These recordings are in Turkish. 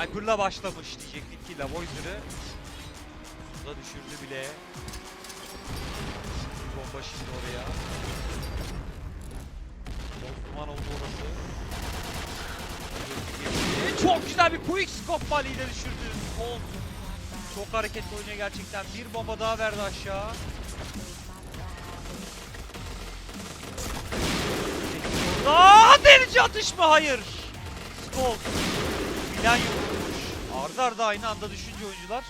Reaper'la başlamış diyecektik ki Lavoiser'ı. Bu da düşürdü bile. Bomba şimdi oraya. Toz duman oldu orası. Çok güzel bir quick scope baliyle düşürdü. Colt. Çok hareketli oynuyor gerçekten. Bir bomba daha verdi aşağı. Aa delici atış mı? Hayır. Skolt. Milan vurmuş. Arda arda aynı anda düşünce oyuncular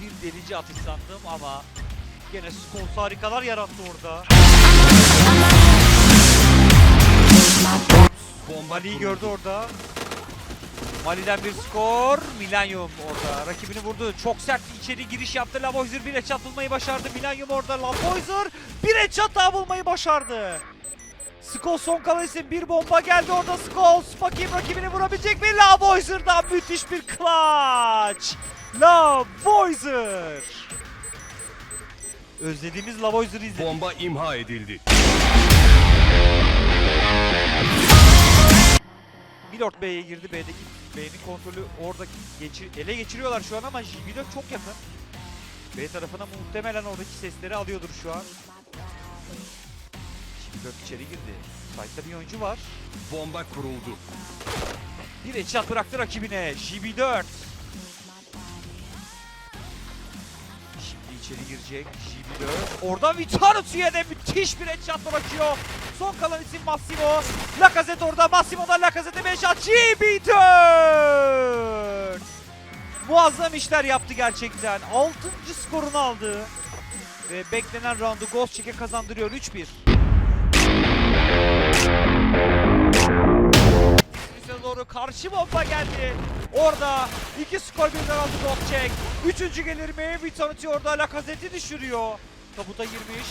bir delici atış sandım ama gene Skolt harikalar yarattı orada. Mali'yi gördü orada. Mali'den bir skor. Milanyum orada. Rakibini vurdu. Çok sert içeri giriş yaptı. Lavoisier bir headshot bulmayı başardı. Milanyum orada. Lavoisier bir headshot daha bulmayı başardı. Skull son kalan isim. Bir bomba geldi orada Skull. Bakayım rakibini vurabilecek mi? Lavoisier'dan müthiş bir clutch. Lavoisier. Özlediğimiz Lavoisier'ı izledik. Bomba imha edildi. Milord B'ye girdi. B'deki B'nin kontrolü orada geçir, ele geçiriyorlar şu an ama JB4 çok yakın. B tarafına muhtemelen oradaki sesleri alıyordur şu an. JB4 içeri girdi. Site'da bir oyuncu var. Bomba kuruldu. Bir headshot bıraktı rakibine. JB4. Şimdi içeri girecek JB4. Oradan Vitanusi'ye de müthiş bir headshot bırakıyor. Son kalan isim Massimo. Lacazette orada. Massimo'dan Lacazette'e bir headshot. JB4. Muazzam işler yaptı gerçekten. 6. skorunu aldı. Ve beklenen roundu Ghost Check'e kazandırıyor 3-1. Üstüne doğru karşı bomba geldi. Orada iki skor birden aldı Gokçek. Üçüncü gelir mi? Vitality orada Lacazette'i düşürüyor. Tabuta girmiş.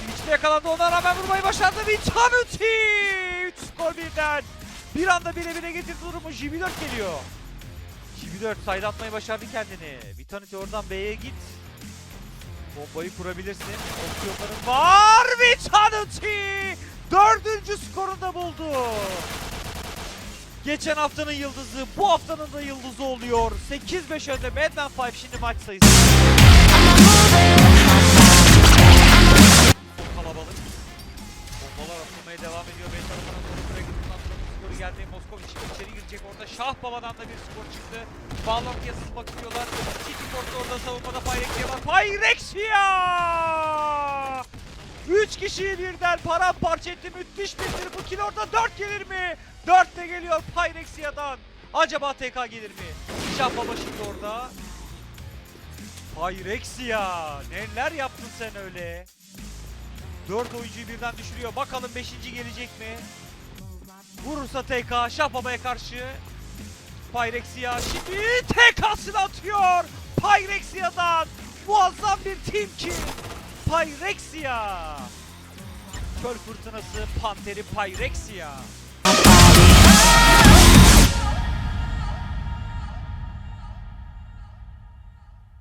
Twitch'te yakalandı ona rağmen vurmayı başardı. Vitality! Üç skor birden. Bir anda bire bire getirdi durumu. JB4 geliyor. JB4 side atmayı başardı kendini. Vitality oradan B'ye git. Bombayı kurabilirsin. Opsiyonların var. Vitality! Buldu. Geçen haftanın yıldızı bu haftanın da yıldızı oluyor. 8-5 önde Madman 5 şimdi maç sayısı. Kalabalık. Bombalar atılmaya devam ediyor. B tarafına doğru Dragon'dan skoru geldi. Moskova için içeri girecek orada. Şah Baba'dan da bir skor çıktı. Bağlantıya sızmak istiyorlar. City Force orada savunmada Pyrexia var. Pyrexia! 3 kişiyi birden paramparça etti. Müthiş bir triple kill orada. 4 gelir mi? 4 de geliyor Pyrexia'dan. Acaba TK gelir mi? Şah Baba şimdi orada. Pyrexia! Neler yaptın sen öyle? 4 oyuncuyu birden düşürüyor. Bakalım 5. gelecek mi? Vurursa TK Şah Baba'ya karşı. Pyrexia şimdi TK'sını atıyor. Pyrexia'dan muazzam bir team kill. Pyrexia. Çöl fırtınası Panteri Pyrexia.